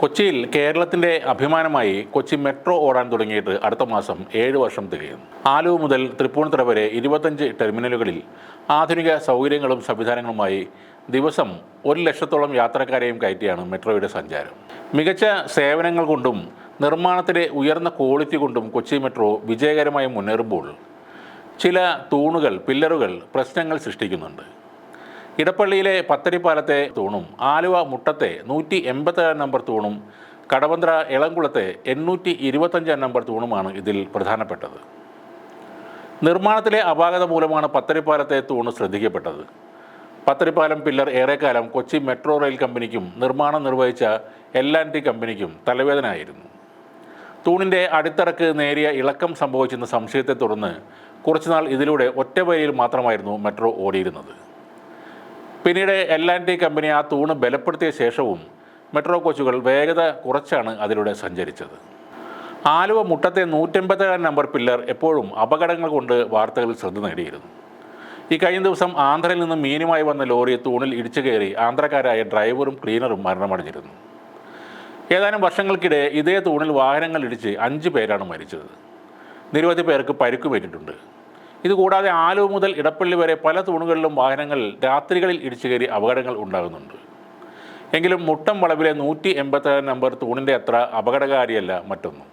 കൊച്ചിയിൽ കേരളത്തിന്റെ അഭിമാനമായി കൊച്ചി മെട്രോ ഓടാൻ തുടങ്ങിയിട്ട് അടുത്ത മാസം ഏഴ് വർഷം തികയും. ആലുവ മുതൽ തൃപ്പൂണിത്തുറ വരെ ഇരുപത്തഞ്ച് ടെർമിനലുകളിൽ ആധുനിക സൗകര്യങ്ങളും സംവിധാനങ്ങളുമായി ദിവസം ഒരു ലക്ഷത്തോളം യാത്രക്കാരെയും കയറ്റിയാണ് മെട്രോയുടെ സഞ്ചാരം. മികച്ച സേവനങ്ങൾ കൊണ്ടും നിർമ്മാണത്തിലെ ഉയർന്ന ക്വാളിറ്റി കൊണ്ടും കൊച്ചി മെട്രോ വിജയകരമായി മുന്നേറുമ്പോൾ ചില തൂണുകൾ പില്ലറുകൾ പ്രശ്നങ്ങൾ സൃഷ്ടിക്കുന്നുണ്ട്. ഇടപ്പള്ളിയിലെ പത്തരിപ്പാലത്തെ തൂണും ആലുവ മുട്ടത്തെ നൂറ്റി എൺപത്തേഴാം നമ്പർ തൂണും കടവന്ത്ര എളംകുളത്തെ എണ്ണൂറ്റി ഇരുപത്തഞ്ചാം നമ്പർ തൂണുമാണ് ഇതിൽ പ്രധാനപ്പെട്ടത്. നിർമ്മാണത്തിലെ അപാകത മൂലമാണ് പത്തരിപ്പാലത്തെ തൂണ് ശ്രദ്ധിക്കപ്പെട്ടത്. പത്തരിപ്പാലം പില്ലർ ഏറെക്കാലം കൊച്ചി മെട്രോ റെയിൽ കമ്പനിക്കും നിർമ്മാണം നിർവഹിച്ച എൽ ആൻഡ് ടി കമ്പനിക്കും തലവേദനയായിരുന്നു. തൂണിന്റെ അടിത്തറക്ക് നേരിയ ഇളക്കം സംഭവിച്ചെന്ന സംശയത്തെ തുടർന്ന് കുറച്ചുനാൾ ഇതിലൂടെ ഒറ്റ വരിയിൽ മാത്രമായിരുന്നു മെട്രോ ഓടിയിരുന്നത്. പിന്നീട് എൽ ആൻഡ് ടി കമ്പനി ആ തൂണ് ബലപ്പെടുത്തിയ ശേഷവും മെട്രോ കോച്ചുകൾ വേഗത കുറച്ചാണ് അതിലൂടെ സഞ്ചരിച്ചത്. ആലുവ മുട്ടത്തെ നൂറ്റമ്പത്തേഴാം നമ്പർ പില്ലർ എപ്പോഴും അപകടങ്ങൾ കൊണ്ട് വാർത്തകളിൽ ശ്രദ്ധ നേടിയിരുന്നു. ഈ കഴിഞ്ഞ ദിവസം ആന്ധ്രയിൽ നിന്ന് മീനുമായി വന്ന ലോറി തൂണിൽ ഇടിച്ചു കയറി ആന്ധ്രക്കാരായ ഡ്രൈവറും ക്ലീനറും മരണമടഞ്ഞിരുന്നു. ഏതാനും വർഷങ്ങൾക്കിടെ ഇതേ തൂണിൽ വാഹനങ്ങൾ ഇടിച്ച് അഞ്ച് പേരാണ് മരിച്ചത്. നിരവധി പേർക്ക് പരിക്കുപേറ്റിട്ടുണ്ട് ഇതുകൂടാതെ ആലുവ മുതൽ ഇടപ്പള്ളി വരെ പല തൂണുകളിലും വാഹനങ്ങൾ രാത്രികളിൽ ഇടിച്ചു കയറി അപകടങ്ങൾ ഉണ്ടാകുന്നുണ്ട്. എങ്കിലും മുട്ടം വളവിലെ നൂറ്റി എൺപത്തേഴ് നമ്പർ തൂണിന്റെ അത്ര അപകടകാരിയല്ല മറ്റൊന്നും.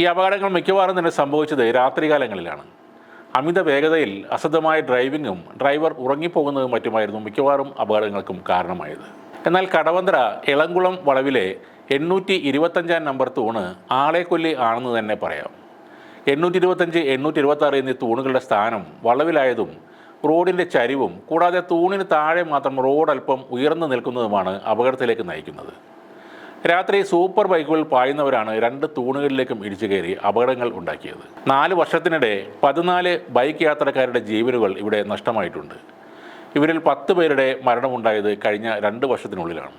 ഈ അപകടങ്ങൾ മിക്കവാറും തന്നെ സംഭവിച്ചത് രാത്രികാലങ്ങളിലാണ്. അമിത വേഗതയിൽ അസദ്ധമായ ഡ്രൈവിങ്ങും ഡ്രൈവർ ഉറങ്ങിപ്പോകുന്നതും മറ്റുമായിരുന്നു മിക്കവാറും അപകടങ്ങൾക്കും കാരണമായത്. എന്നാൽ കടവന്ത്ര ഇളംകുളം വളവിലെ എണ്ണൂറ്റി ഇരുപത്തഞ്ചാം നമ്പർ തൂണ് ആളെക്കൊല്ലി ആണെന്ന് തന്നെ പറയാം. എണ്ണൂറ്റി ഇരുപത്തഞ്ച് എണ്ണൂറ്റി ഇരുപത്താറ് എന്നീ തൂണുകളുടെ സ്ഥാനം വളവിലായതും റോഡിന്റെ ചരിവും കൂടാതെ തൂണിന് താഴെ മാത്രം റോഡ് അല്പം ഉയർന്നു നിൽക്കുന്നതുമാണ് അപകടത്തിലേക്ക് നയിക്കുന്നത്. രാത്രി സൂപ്പർ ബൈക്കുകൾ പായുന്നവരാണ് രണ്ട് തൂണുകളിലേക്കും ഇടിച്ചു കയറി അപകടങ്ങൾ ഉണ്ടാക്കിയത്. നാല് വർഷത്തിനിടെ പതിനാല് ബൈക്ക് യാത്രക്കാരുടെ ജീവനുകൾ ഇവിടെ നഷ്ടമായിട്ടുണ്ട്. ഇവരിൽ പത്ത് പേരുടെ മരണമുണ്ടായത് കഴിഞ്ഞ രണ്ട് വർഷത്തിനുള്ളിലാണ്.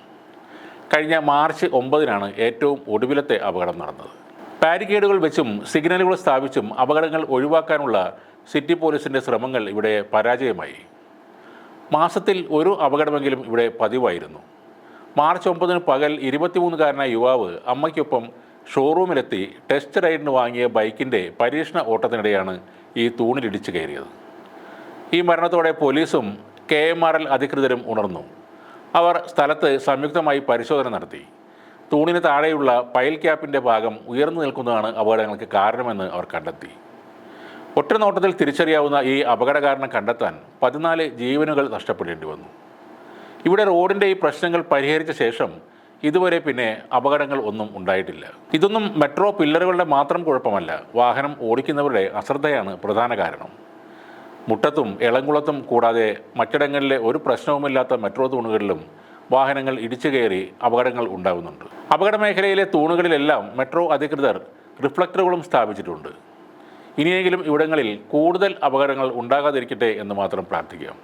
കഴിഞ്ഞ മാർച്ച് ഒമ്പതിനാണ് ഏറ്റവും ഒടുവിലത്തെ അപകടം നടന്നത്. ബാരിക്കേഡുകൾ വെച്ചും സിഗ്നലുകൾ സ്ഥാപിച്ചും അപകടങ്ങൾ ഒഴിവാക്കാനുള്ള സിറ്റി പോലീസിന്റെ ശ്രമങ്ങൾ ഇവിടെ പരാജയമായി. മാസത്തിൽ ഒരു അപകടമെങ്കിലും ഇവിടെ പതിവായിരുന്നു. മാർച്ച് ഒമ്പതിന് പകൽ ഇരുപത്തിമൂന്നുകാരനായ യുവാവ് അമ്മയ്ക്കൊപ്പം ഷോറൂമിലെത്തി ടെസ്റ്റ് റൈഡിന് വാങ്ങിയ ബൈക്കിന്റെ പരീക്ഷണ ഓട്ടത്തിനിടെയാണ് ഈ തൂണിലിടിച്ചു കയറിയത്. ഈ മരണത്തോടെ പോലീസും കെ എം ആർ എൽ അധികൃതരും ഉണർന്നു. അവർ സ്ഥലത്ത് സംയുക്തമായി പരിശോധന നടത്തി. തൂണിന് താഴെയുള്ള പൈൽ ക്യാപ്പിന്റെ ഭാഗം ഉയർന്നു നിൽക്കുന്നതാണ് അപകടങ്ങൾക്ക് കാരണമെന്ന് അവർ കണ്ടെത്തി. ഒറ്റ നോട്ടത്തിൽ തിരിച്ചറിയാവുന്ന ഈ അപകട കാരണം കണ്ടെത്താൻ പതിനാല് ജീവനുകൾ നഷ്ടപ്പെടേണ്ടി വന്നു. ഇവിടെ റോഡിന്റെ ഈ പ്രശ്നങ്ങൾ പരിഹരിച്ച ശേഷം ഇതുവരെ പിന്നെ അപകടങ്ങൾ ഒന്നും ഉണ്ടായിട്ടില്ല. ഇതൊന്നും മെട്രോ പില്ലറുകളുടെ മാത്രം കുഴപ്പമല്ല വാഹനം ഓടിക്കുന്നവരുടെ അശ്രദ്ധയാണ് പ്രധാന കാരണം. മുട്ടത്തും എളംകുളത്തും കൂടാതെ മറ്റിടങ്ങളിലെ ഒരു പ്രശ്നവുമില്ലാത്ത മെട്രോ തൂണുകളിലും വാഹനങ്ങൾ ഇടിച്ചു കയറി അപകടങ്ങൾ ഉണ്ടാകുന്നുണ്ട് അപകട മേഖലയിലെ തൂണുകളിലെല്ലാം മെട്രോ അധികൃതർ റിഫ്ലക്ടറുകളും സ്ഥാപിച്ചിട്ടുണ്ട്. ഇനിയെങ്കിലും ഇവിടങ്ങളിൽ കൂടുതൽ അപകടങ്ങൾ ഉണ്ടാകാതിരിക്കട്ടെ എന്ന് മാത്രം പ്രാർത്ഥിക്കാം.